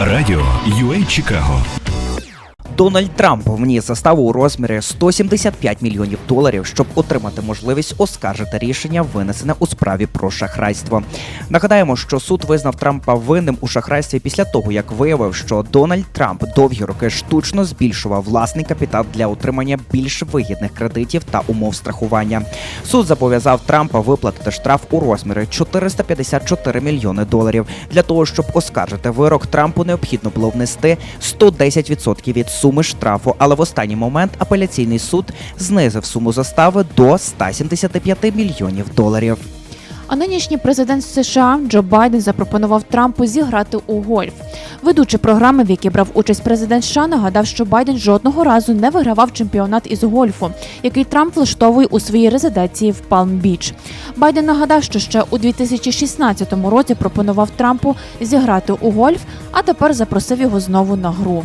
Радіо UA Чикаго. Дональд Трамп вніс заставу у розмірі 175 мільйонів доларів, щоб отримати можливість оскаржити рішення, винесене у справі про шахрайство. Нагадаємо, що суд визнав Трампа винним у шахрайстві після того, як виявив, що Дональд Трамп довгі роки штучно збільшував власний капітал для отримання більш вигідних кредитів та умов страхування. Суд зобов'язав Трампа виплатити штраф у розмірі 454 мільйони доларів. Для того щоб оскаржити вирок, Трампу необхідно було внести 110% від суми штрафу, але в останній момент апеляційний суд знизив суму застави до 175 мільйонів доларів. А нинішній президент США Джо Байден запропонував Трампу зіграти у гольф. Ведучий програми, в якій брав участь президент США, нагадав, що Байден жодного разу не вигравав чемпіонат із гольфу, який Трамп влаштовує у своїй резиденції в Палм-Біч. Байден нагадав, що ще у 2016 році пропонував Трампу зіграти у гольф, а тепер запросив його знову на гру.